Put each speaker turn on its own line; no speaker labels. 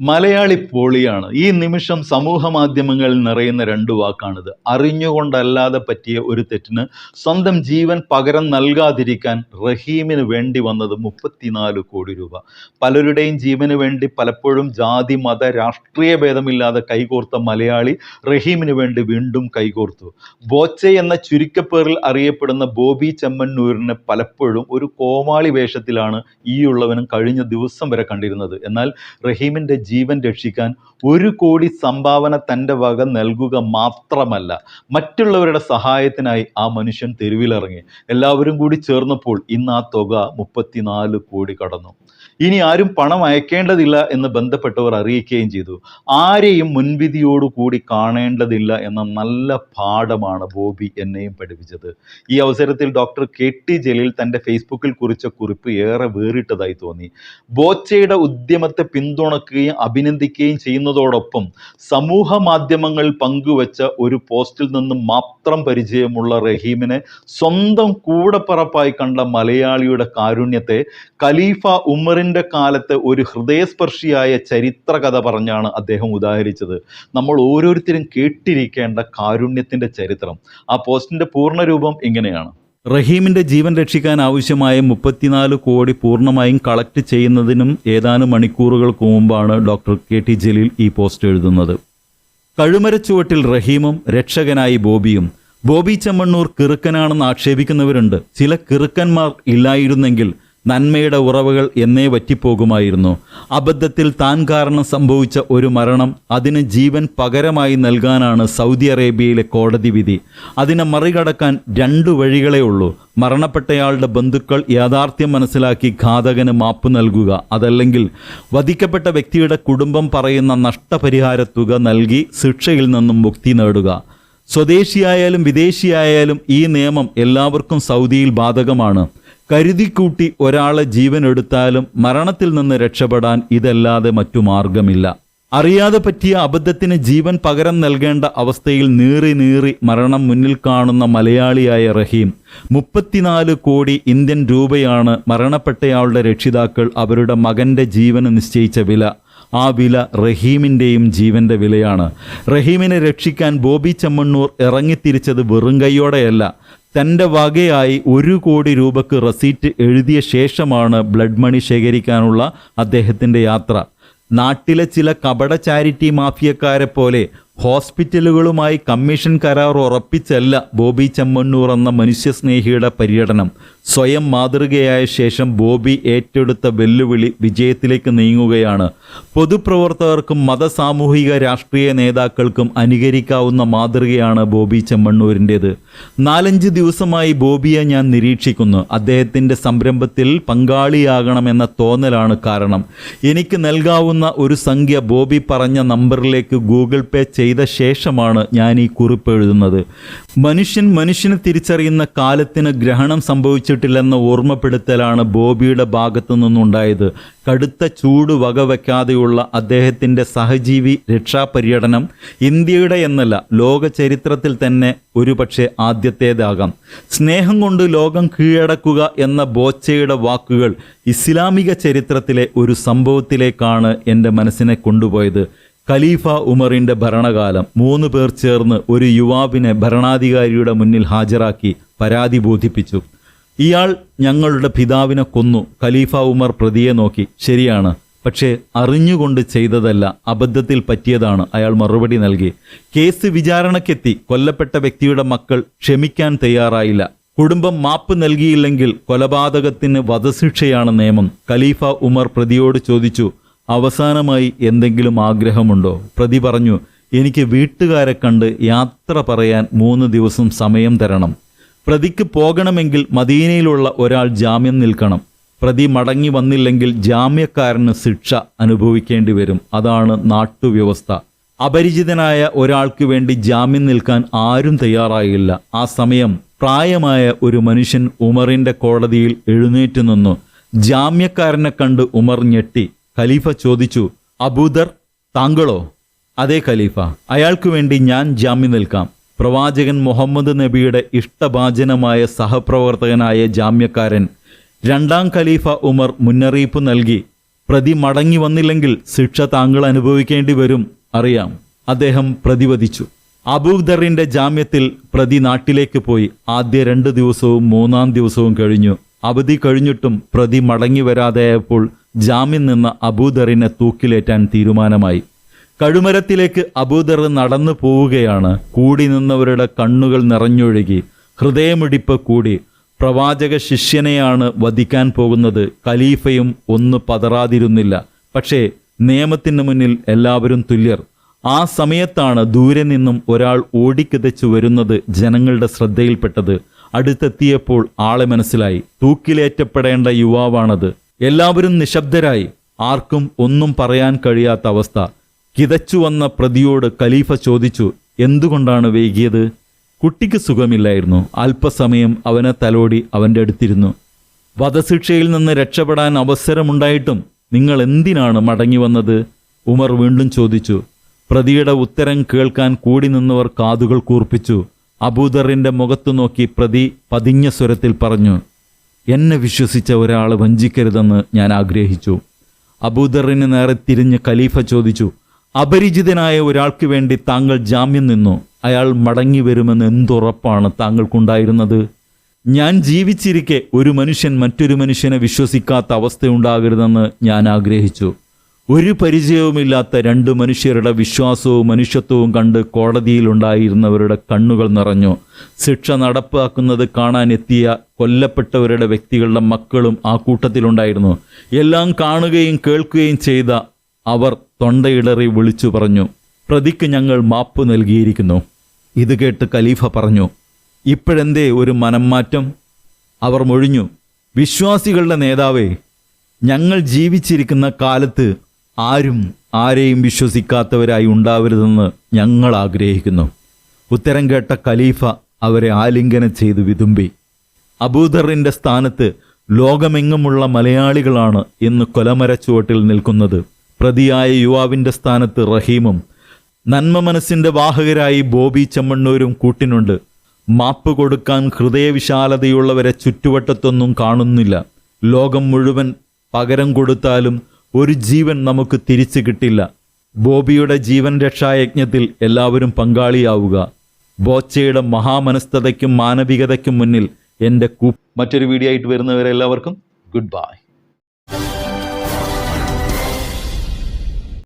മലയാളി പോളിയാണ്. ഈ നിമിഷം സമൂഹ മാധ്യമങ്ങളിൽ നിറയുന്ന രണ്ട് വാക്കാണിത്. അറിഞ്ഞുകൊണ്ടല്ലാതെ പറ്റിയ ഒരു തെറ്റിന് സ്വന്തം ജീവൻ പകരം നൽകാതിരിക്കാൻ റഹീമിന് വേണ്ടി വന്നത് മുപ്പത്തിനാല് കോടി രൂപ. പലരുടെയും ജീവന് വേണ്ടി പലപ്പോഴും ജാതി മത രാഷ്ട്രീയ ഭേദമില്ലാതെ കൈകോർത്ത മലയാളി റഹീമിന് വേണ്ടി വീണ്ടും കൈകോർത്തു. ബോച്ചെ എന്ന ചുരുക്കപ്പേറിൽ അറിയപ്പെടുന്ന ബോബി ചെമ്മന്നൂരിനെ പലപ്പോഴും ഒരു കോമാളി വേഷത്തിലാണ് ഈയുള്ളവനും കഴിഞ്ഞ ദിവസം വരെ കണ്ടിരുന്നത്. എന്നാൽ റഹീമിന്റെ ജീവൻ രക്ഷിക്കാൻ ഒരു കോടി സംഭാവന തന്റെ വക നൽകുക മാത്രമല്ല മറ്റുള്ളവരുടെ സഹായത്തിനായി ആ മനുഷ്യൻ തെരുവിലിറങ്ങി. എല്ലാവരും കൂടി ചേർന്നപ്പോൾ ഇന്ന് ആ തുക മുപ്പത്തിനാല് കോടി കടന്നു. ഇനി ആരും പണം അയക്കേണ്ടതില്ല എന്ന് ബന്ധപ്പെട്ടവർ അറിയിക്കുകയും ചെയ്തു. ആരെയും മുൻവിധിയോടുകൂടി കാണേണ്ടതില്ല എന്ന നല്ല പാഠമാണ് ബോബി എന്നെയും പഠിപ്പിച്ചത്. ഈ അവസരത്തിൽ ഡോക്ടർ കെ ടി ജലീൽ തന്റെ ഫേസ്ബുക്കിൽ കുറിച്ച കുറിപ്പ് ഏറെ വേറിട്ടതായി തോന്നി. ബോച്ചയുടെ ഉദ്യമത്തെ പിന്തുണക്കുകയും അഭിനന്ദിക്കുകയും ചെയ്യുന്നതോടൊപ്പം സമൂഹ മാധ്യമങ്ങൾ പങ്കുവച്ച ഒരു പോസ്റ്റിൽ നിന്നും മാത്രം പരിചയമുള്ള റഹീമിനെ സ്വന്തം കൂടപ്പറപ്പായി കണ്ട മലയാളിയുടെ കാരുണ്യത്തെ ഖലീഫ ഉമറിന്റെ കാലത്തെ ഒരു ഹൃദയസ്പർശിയായ ചരിത്ര കഥ പറഞ്ഞാണ് അദ്ദേഹം ഉദാഹരിച്ചത്. നമ്മൾ ഓരോരുത്തരും കേട്ടിരിക്കേണ്ട കാരുണ്യത്തിന്റെ ചരിത്രം. ആ പോസ്റ്റിന്റെ പൂർണരൂപം ഇങ്ങനെയാണ്. റഹീമിന്റെ ജീവൻ രക്ഷിക്കാൻ ആവശ്യമായ മുപ്പത്തിനാല് കോടി പൂർണമായും കളക്ട് ചെയ്യുന്നതിനും ഏതാനും മണിക്കൂറുകൾക്ക് മുമ്പാണ് ഡോക്ടർ കെ ടി ജലീൽ ഈ പോസ്റ്റ് എഴുതുന്നത്. കഴുമരച്ചുവട്ടിൽ റഹീമും രക്ഷകനായി ബോബിയും. ബോബി ചെമ്മണ്ണൂർ കിറുക്കനാണെന്ന് ആക്ഷേപിക്കുന്നവരുണ്ട്. ചില കിറുക്കന്മാർ ഇല്ലായിരുന്നെങ്കിൽ നന്മയുടെ ഉറവുകൾ എന്നേ വറ്റിപ്പോകുമായിരുന്നു. അബദ്ധത്തിൽ താൻ കാരണം സംഭവിച്ച ഒരു മരണം അതിന് ജീവൻ പകരമായി നൽകാനാണ് സൗദി അറേബ്യയിലെ കോടതി വിധി. അതിനെ മറികടക്കാൻ രണ്ടു വഴികളേ ഉള്ളൂ. മരണപ്പെട്ടയാളുടെ ബന്ധുക്കൾ യാഥാർത്ഥ്യം മനസ്സിലാക്കി ഘാതകന് മാപ്പ് നൽകുക. അതല്ലെങ്കിൽ വധിക്കപ്പെട്ട വ്യക്തിയുടെ കുടുംബം പറയുന്ന നഷ്ടപരിഹാര തുക നൽകി ശിക്ഷയിൽ നിന്നും മുക്തി നേടുക. സ്വദേശിയായാലും വിദേശിയായാലും ഈ നിയമം എല്ലാവർക്കും സൗദിയിൽ ബാധകമാണ്. കരുതിക്കൂട്ടി ഒരാളെ ജീവൻ എടുത്താലും മരണത്തിൽ നിന്ന് രക്ഷപ്പെടാൻ ഇതല്ലാതെ മറ്റു മാർഗമില്ല. അറിയാതെ പറ്റിയ അബദ്ധത്തിന് ജീവൻ പകരം നൽകേണ്ട അവസ്ഥയിൽ നീറി നീറി മരണം മുന്നിൽ കാണുന്ന മലയാളിയായ റഹീം മുപ്പത്തിനാല് കോടി ഇന്ത്യൻ രൂപയാണ് മരണപ്പെട്ടയാളുടെ രക്ഷിതാക്കൾ അവരുടെ മകന്റെ ജീവന് നിശ്ചയിച്ച വില. ആ വില റഹീമിന്റെയും ജീവന്റെ വിലയാണ്. റഹീമിനെ രക്ഷിക്കാൻ ബോബി ചെമ്മണ്ണൂർ ഇറങ്ങിത്തിരിച്ചത് വെറും കൈയോടെയല്ല. തന്റെ വകയായി ഒരു കോടി രൂപക്ക് റസീറ്റ് എഴുതിയ ശേഷമാണ് ബ്ലഡ് മണി ശേഖരിക്കാനുള്ള അദ്ദേഹത്തിന്റെ യാത്ര. നാട്ടിലെ ചില കപട ചാരിറ്റി മാഫിയക്കാരെ പോലെ ഹോസ്പിറ്റലുകളുമായി കമ്മീഷൻ കരാർ ഉറപ്പിച്ചല്ല ബോബി ചെമ്മണ്ണൂർ എന്ന മനുഷ്യസ്നേഹിയുടെ പര്യടനം. സ്വയം മാതൃകയായ ശേഷം ബോബി ഏറ്റെടുത്ത വെല്ലുവിളി വിജയത്തിലേക്ക് നീങ്ങുകയാണ്. പൊതുപ്രവർത്തകർക്കും മതസാമൂഹിക രാഷ്ട്രീയ നേതാക്കൾക്കും അനുകരിക്കാവുന്ന മാതൃകയാണ് ബോബി ചെമ്മണ്ണൂരിന്റേത്. നാലഞ്ച് ദിവസമായി ബോബിയെ ഞാൻ നിരീക്ഷിക്കുന്നു. അദ്ദേഹത്തിന്റെ സംരംഭത്തിൽ പങ്കാളിയാകണമെന്ന തോന്നലാണ് കാരണം. എനിക്ക് നൽകാവുന്ന ഒരു സംഖ്യ ബോബി പറഞ്ഞ നമ്പറിലേക്ക് ഗൂഗിൾ പേ ചെയ്ത ശേഷമാണ് ഞാൻ ഈ കുറിപ്പ് എഴുതുന്നത്. മനുഷ്യൻ മനുഷ്യനെ തിരിച്ചറിയുന്ന കാലത്തിന് ഗ്രഹണം സംഭവിച്ചിട്ടില്ലെന്ന ഓർമ്മപ്പെടുത്തലാണ് ബോബിയുടെ ഭാഗത്തു നിന്നുണ്ടായത്. കടുത്ത ചൂട് വകവയ്ക്കാതെയുള്ള അദ്ദേഹത്തിന്റെ സഹജീവി രക്ഷാപര്യടനം ഇന്ത്യയുടെ എന്നല്ല ലോക ചരിത്രത്തിൽ തന്നെ ഒരുപക്ഷെ ആദ്യത്തേതാകാം. സ്നേഹം കൊണ്ട് ലോകം കീഴടക്കുക എന്ന ബോച്ചയുടെ വാക്കുകൾ ഇസ്ലാമിക ചരിത്രത്തിലെ ഒരു സംഭവത്തിലേക്കാണ് എന്റെ മനസ്സിനെ കൊണ്ടുപോയത്. ഖലീഫ ഉമറിന്റെ ഭരണകാലം മൂന്ന് പേർ ചേർന്ന് ഒരു യുവാവിനെ ഭരണാധികാരിയുടെ മുന്നിൽ ഹാജരാക്കി പരാതി ബോധിപ്പിച്ചു. ഇയാൾ ഞങ്ങളുടെ പിതാവിനെ കൊന്നു. ഖലീഫ ഉമർ പ്രതിയെ നോക്കി. ശരിയാണ്. പക്ഷേ അറിഞ്ഞുകൊണ്ട് ചെയ്തതല്ല അബദ്ധത്തിൽ പറ്റിയതാണ് അയാൾ മറുപടി നൽകി. കേസ് വിചാരണയ്ക്കെത്തി. കൊല്ലപ്പെട്ട വ്യക്തിയുടെ മക്കൾ ക്ഷമിക്കാൻ തയ്യാറായില്ല. കുടുംബം മാപ്പ് നൽകിയില്ലെങ്കിൽ കൊലപാതകത്തിന് വധശിക്ഷയാണ് നിയമം. ഖലീഫ ഉമർ പ്രതിയോട് ചോദിച്ചു അവസാനമായി എന്തെങ്കിലും ആഗ്രഹമുണ്ടോ? പ്രതി പറഞ്ഞു എനിക്ക് വീട്ടുകാരെ കണ്ട് യാത്ര പറയാൻ മൂന്ന് ദിവസം സമയം തരണം. പ്രതിക്ക് പോകണമെങ്കിൽ മദീനയിലുള്ള ഒരാൾ ജാമ്യം നിൽക്കണം. പ്രതി മടങ്ങി വന്നില്ലെങ്കിൽ ജാമ്യക്കാരന് ശിക്ഷ അനുഭവിക്കേണ്ടി വരും. അതാണ് നാട്ടുവ്യവസ്ഥ. അപരിചിതനായ ഒരാൾക്ക് വേണ്ടി ജാമ്യം നിൽക്കാൻ ആരും തയ്യാറായില്ല. ആ സമയം പ്രായമായ ഒരു മനുഷ്യൻ ഉമറിന്റെ കോടതിയിൽ എഴുന്നേറ്റ് നിന്നു. ജാമ്യക്കാരനെ കണ്ട് ഉമർ ഞെട്ടി. ഖലീഫ ചോദിച്ചു അബൂദർ താങ്കളോ? അതെ ഖലീഫ അയാൾക്ക് വേണ്ടി ഞാൻ ജാമ്യം നിൽക്കാം. പ്രവാചകൻ മുഹമ്മദ് നബിയുടെ ഇഷ്ടഭാജനമായ സഹപ്രവർത്തകനായ ജാമ്യക്കാരൻ രണ്ടാം ഖലീഫ ഉമർ മുന്നറിയിപ്പ് നൽകി പ്രതി മടങ്ങി വന്നില്ലെങ്കിൽ ശിക്ഷ താങ്കൾ അനുഭവിക്കേണ്ടി വരും അറിയാം. അദ്ദേഹം പ്രതിവദിച്ചു. അബൂദറിന്റെ ജാമ്യത്തിൽ പ്രതി നാട്ടിലേക്ക് പോയി. ആദ്യ രണ്ട് ദിവസവും മൂന്നാം ദിവസവും കഴിഞ്ഞു. അവധി കഴിഞ്ഞിട്ടും പ്രതി മടങ്ങി വരാതെയായപ്പോൾ ജാമ്യം നിന്ന് അബൂദറിനെ തൂക്കിലേറ്റാൻ തീരുമാനമായി. കഴുമരത്തിലേക്ക് അബൂദർ നടന്നു പോവുകയാണ്. കൂടി നിന്നവരുടെ കണ്ണുകൾ നിറഞ്ഞൊഴുകി. ഹൃദയമിടിപ്പ് കൂടി. പ്രവാചക ശിഷ്യനെയാണ് വധിക്കാൻ പോകുന്നത്. ഖലീഫയും ഒന്ന് പതറാതിരുന്നില്ല. പക്ഷേ നിയമത്തിന് മുന്നിൽ എല്ലാവരും തുല്യർ. ആ സമയത്താണ് ദൂരെ നിന്നും ഒരാൾ ഓടിക്കിതച്ചു വരുന്നത് ജനങ്ങളുടെ ശ്രദ്ധയിൽപ്പെട്ടത്. അടുത്തെത്തിയപ്പോൾ ആളെ മനസ്സിലായി. തൂക്കിലേറ്റപ്പെടേണ്ട യുവാവാണത്. എല്ലാവരും നിശബ്ദരായി. ആർക്കും ഒന്നും പറയാൻ കഴിയാത്ത അവസ്ഥ. കിതച്ചു വന്ന പ്രതിയോട് ഖലീഫ ചോദിച്ചു എന്തുകൊണ്ടാണ് വൈകിയത്? കുട്ടിക്ക് സുഖമില്ലായിരുന്നു. അല്പസമയം അവനെ തലോടി അവന്റെ അടുത്തിരുന്നു. വധശിക്ഷയിൽ നിന്ന് രക്ഷപ്പെടാൻ അവസരമുണ്ടായിട്ടും നിങ്ങൾ എന്തിനാണ് മടങ്ങി വന്നത്? ഉമർ വീണ്ടും ചോദിച്ചു. പ്രതിയുടെ ഉത്തരം കേൾക്കാൻ കൂടി നിന്നവർ കാതുകൾ കൂർപ്പിച്ചു. അബൂദറിന്റെ മുഖത്തു നോക്കി പ്രതി പതിഞ്ഞ സ്വരത്തിൽ പറഞ്ഞു എന്നെ വിശ്വസിച്ച ഒരാൾ വഞ്ചിക്കരുതെന്ന് ഞാൻ ആഗ്രഹിച്ചു. അബൂദറിന് നേരെ തിരിഞ്ഞ് ഖലീഫ ചോദിച്ചു അപരിചിതനായ ഒരാൾക്ക് വേണ്ടി താങ്കൾ ജാമ്യം നിന്നു. അയാൾ മടങ്ങി വരുമെന്ന് എന്തുറപ്പാണ് താങ്കൾക്കുണ്ടായിരുന്നത്? ഞാൻ ജീവിച്ചിരിക്കെ ഒരു മനുഷ്യൻ മറ്റൊരു മനുഷ്യനെ വിശ്വസിക്കാത്ത അവസ്ഥയുണ്ടാകരുതെന്ന് ഞാൻ ആഗ്രഹിച്ചു. ഒരു പരിചയവുമില്ലാത്ത രണ്ട് മനുഷ്യരുടെ വിശ്വാസവും മനുഷ്യത്വവും കണ്ട് കോടതിയിലുണ്ടായിരുന്നവരുടെ കണ്ണുകൾ നിറഞ്ഞു. ശിക്ഷ നടപ്പാക്കുന്നത് കാണാനെത്തിയ കൊല്ലപ്പെട്ടവരുടെ വ്യക്തികളുടെ മക്കളും ആ കൂട്ടത്തിലുണ്ടായിരുന്നു. എല്ലാം കാണുകയും കേൾക്കുകയും ചെയ്ത അവർ തൊണ്ടയിടറി വിളിച്ചു പറഞ്ഞു പ്രതിക്ക് ഞങ്ങൾ മാപ്പ് നൽകിയിരിക്കുന്നു. ഇത് കേട്ട് ഖലീഫ പറഞ്ഞു ഇപ്പോഴെന്തേ ഒരു മനംമാറ്റം? അവർ മൊഴിഞ്ഞു വിശ്വാസികളുടെ നേതാവേ ഞങ്ങൾ ജീവിച്ചിരിക്കുന്ന കാലത്ത് ആരും ആരെയും വിശ്വസിക്കാത്തവരായി ഉണ്ടാവരുതെന്ന് ഞങ്ങൾ ആഗ്രഹിക്കുന്നു. ഉത്തരം കേട്ട ഖലീഫ അവരെ ആലിംഗനം ചെയ്ത് വിതുമ്പി. അബൂദറിന്റെ സ്ഥാനത്ത് ലോകമെങ്ങുമുള്ള മലയാളികളാണ് ഇന്ന് കൊലമരച്ചുവട്ടിൽ നിൽക്കുന്നത്. പ്രതിയായ യുവാവിന്റെ സ്ഥാനത്ത് റഹീമും നന്മ മനസ്സിന്റെ വാഹകരായി ബോബി ചെമ്മണ്ണൂരും കൂട്ടിനുണ്ട്. മാപ്പ് കൊടുക്കാൻ ഹൃദയവിശാലതയുള്ളവരെ ചുറ്റുവട്ടത്തൊന്നും കാണുന്നില്ല. ലോകം മുഴുവൻ പകരം കൊടുത്താലും ഒരു ജീവൻ നമുക്ക് തിരിച്ചു കിട്ടില്ല. ബോബിയുടെ ജീവൻ രക്ഷായജ്ഞത്തിൽ എല്ലാവരും പങ്കാളിയാവുക. ബോച്ചയുടെ മഹാമനസ്ഥതയ്ക്കും മാനവികതയ്ക്കും മുന്നിൽ എന്റെ കൂ മറ്റൊരു വീഡിയോ ആയിട്ട് വരുന്നവരെല്ലാവർക്കും ഗുഡ് ബൈ